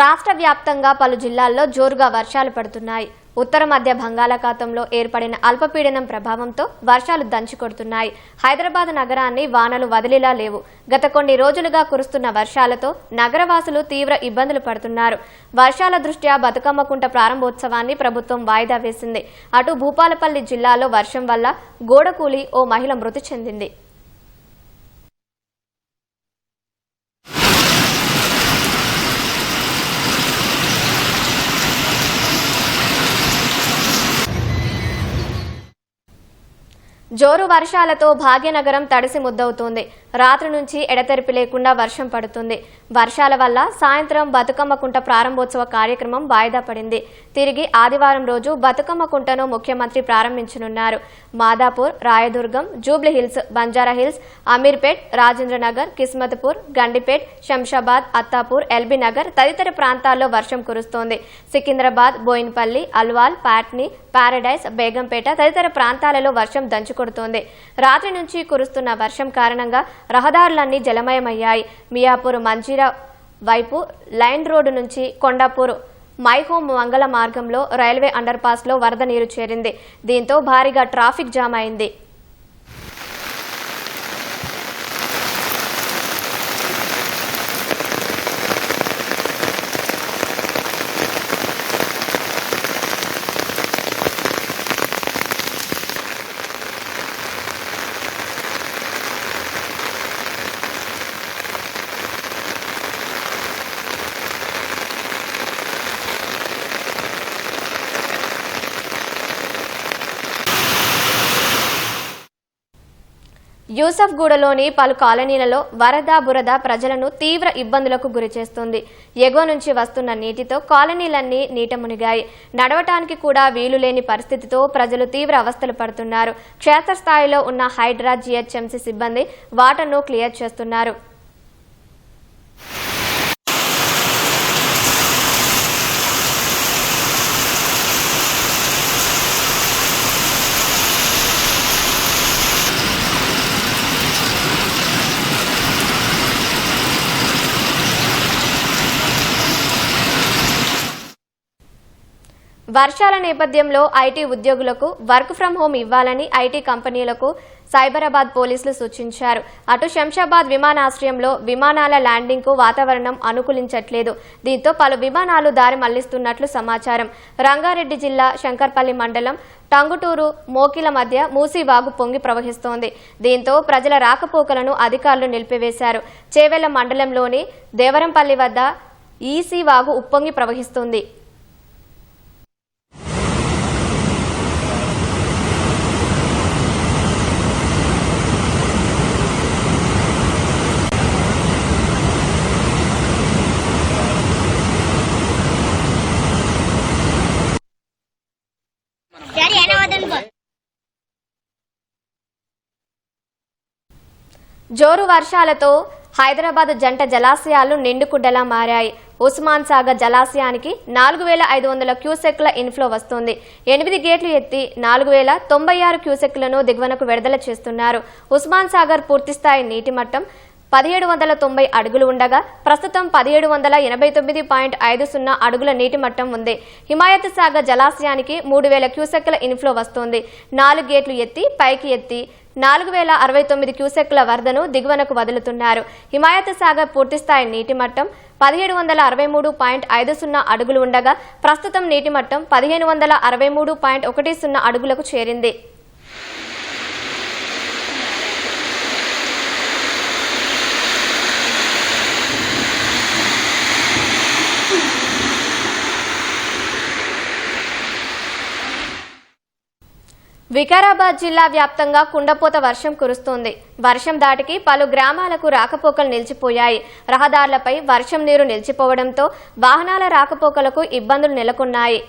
రాష్ట్ర వ్యాప్తంగా పలు జిల్లాల్లో జోరుగా వర్షాలు పడుతున్నాయి. ఉత్తర మధ్య బంగాళాఖాతంలో ఏర్పడిన అల్పపీడనం ప్రభావంతో వర్షాలు దంచుకొడుతున్నాయి. హైదరాబాద్ నగరాన్ని వానలు వదిలేలా లేవు. గత కొన్ని రోజులుగా కురుస్తున్న వర్షాలతో నగరవాసులు తీవ్ర ఇబ్బందులు పడుతున్నారు. వర్షాల దృష్ట్యా బతుకమ్మకుంట ప్రారంభోత్సవాన్ని ప్రభుత్వం వాయిదా వేసింది. అటు భూపాలపల్లి జిల్లాలో వర్షం వల్ల గోడకూలి ఓ మహిళ మృతి చెందింది. జోరు వర్షాలతో భాగ్యనగరం తడిసి ముద్దవుతోంది. రాత్రి నుంచి ఎడతెరిపి లేకుండా వర్షం పడుతుంది. వర్షాల వల్ల సాయంత్రం బతుకమ్మ కుంట ప్రారంభోత్సవ కార్యక్రమం వాయిదా పడింది. తిరిగి ఆదివారం రోజు బతుకమ్మ కుంటను ముఖ్యమంత్రి ప్రారంభించనున్నారు. Madhapur Rayadurgam Jubilee Hills Banjara Hills Ameerpet Rajendranagar Kismatpur Gandipet Shamshabad Attapur LB Nagar తదితర ప్రాంతాల్లో వర్షం కురుస్తోంది. సికింద్రాబాద్ బోయిన్పల్లి అల్వాల్ పాట్నీ పారడైస్ బేగంపేట తదితర ప్రాంతాలలో వర్షం దంచుకొడుతోంది. రాత్రి నుంచి కురుస్తున్న వర్షం కారణంగా రహదారులన్నీ జలమయమయ్యాయి. మియాపూర్ మంజీరా వైపు లైన్ రోడ్డు నుంచి కొండాపూర్ మైహోమ్ మంగళ మార్గంలో రైల్వే అండర్ పాస్లో వరద నీరు చేరింది. దీంతో భారీగా ట్రాఫిక్ జామ్ అయింది. యూసఫ్గూడలోని పలు కాలనీలలో వరద బురద ప్రజలను తీవ్ర ఇబ్బందులకు గురిచేస్తుంది ఎగువ నుంచి వస్తున్న నీటితో కాలనీలన్నీ నీట మునిగాయి. నడవటానికి కూడా వీలు లేని పరిస్థితితో ప్రజలు తీవ్ర అవస్థలు పడుతున్నారు. క్షేత్రస్థాయిలో ఉన్న హైడ్రా జీహెచ్ఎంసీ సిబ్బంది వాటర్ను క్లియర్ చేస్తున్నారు. వర్షాల నేపథ్యంలో ఐటీ ఉద్యోగులకు వర్క్ ఫ్రం హోం ఇవ్వాలని ఐటీ కంపెనీలకు సైబరాబాద్ పోలీసులు సూచించారు. అటు శంషాబాద్ విమానాశ్రయంలో విమానాల ల్యాండింగ్కు వాతావరణం అనుకూలించట్లేదు. దీంతో పలు విమానాలు దారి మళ్ళిస్తున్నట్లు సమాచారం. రంగారెడ్డి జిల్లా శంకర్పల్లి మండలం టంగుటూరు మోకిల మధ్య మూసీవాగు పొంగి ప్రవహిస్తోంది. దీంతో ప్రజల రాకపోకలను అధికారులు నిలిపివేశారు. చేవెళ్ళ మండలంలోని దేవరంపల్లి వద్ద ఈసీ వాగు ఉప్పొంగి ప్రవహిస్తుంది. జోరు వర్షాలతో హైదరాబాద్ జంట జలాశయాలు నిండుకుండలా మారాయి. ఉస్మాన్ సాగర్ జలాశయానికి నాలుగు వేల ఐదు వందల క్యూసెక్ల ఇన్ఫ్లో వస్తుంది. ఎనిమిది గేట్లు ఎత్తి నాలుగు వేల తొంభై ఆరు క్యూసెక్లను దిగువనకు విడుదల చేస్తున్నారు. ఉస్మాన్ సాగర్ పూర్తిస్థాయి నీటి మట్టం పదిహేడు వందల తొంభై అడుగులు ఉండగా ప్రస్తుతం పదిహేడు వందల ఎనభై తొమ్మిది పాయింట్ ఐదు సున్నా అడుగుల నీటి మట్టం ఉంది. హిమాయత్ సాగర్ జలాశయానికి మూడు వేల క్యూసెక్ల ఇన్ఫ్లో వస్తోంది. నాలుగు గేట్లు ఎత్తి పైకి ఎత్తి నాలుగు వేల అరవై తొమ్మిది క్యూసెక్ల వరదను దిగువనకు వదులుతున్నారు. హిమాయత్ సాగర్ పూర్తిస్థాయి నీటి మట్టం పదిహేడు వందల అరవై మూడు పాయింట్ ఐదు సున్నా అడుగులు ఉండగా ప్రస్తుతం నీటి మట్టం పదిహేను వందల అరవై మూడు పాయింట్ ఒకటి సున్నా అడుగులకు చేరింది. వికారాబాద్ జిల్లా వ్యాప్తంగా కుండపోత వర్షం కురుస్తోంది. వర్షం దాటికి పలు గ్రామాలకు రాకపోకలు నిలిచిపోయాయి. రహదారులపై వర్షం నీరు నిలిచిపోవడంతో వాహనాల రాకపోకలకు ఇబ్బందులు నెలకొన్నాయి.